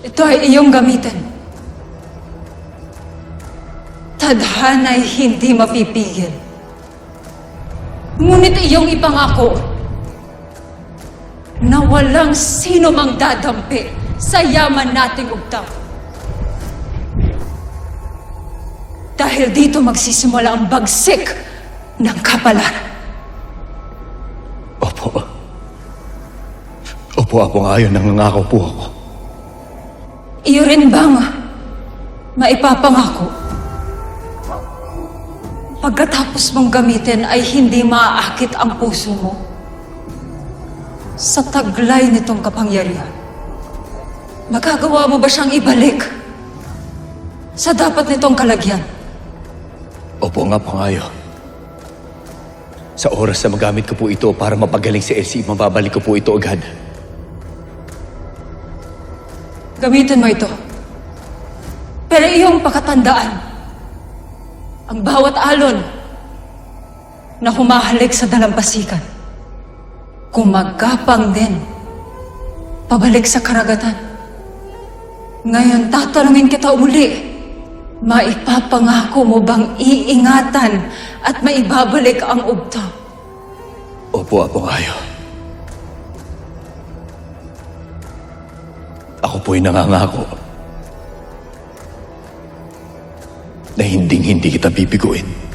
Ito ay iyong gamitin. Tadhana'y hindi mapipigil. Ngunit iyong ipangako na walang sino mang dadampi sa yaman nating ugtang. Dahil dito magsisimula ang bagsik ng kapalaran. Opo. Opo, Apong Ayon, nangangako po ako. Iyo rin bang maipapangako? Pagkatapos mong gamitin ay hindi maaakit ang puso mo sa taglay nitong kapangyarihan. Magagawa mo ba siyang ibalik sa dapat nitong kalagyan? Opo nga, Pangayo. Sa oras na magamit ko po ito para mapagaling si Elsie, mababalik ko po ito agad. Gamitin mo ito. Pero iyong pakatandaan, ang bawat alon na humahalik sa dalampasikan, gumagapang din pabalik sa karagatan. Ngayon, tatanungin kita uli, maipapangako mo bang iingatan at maibabalik ang ugto? Opo, Apong Ayo. Ako po'y nangangako na hinding-hindi kita bibiguin.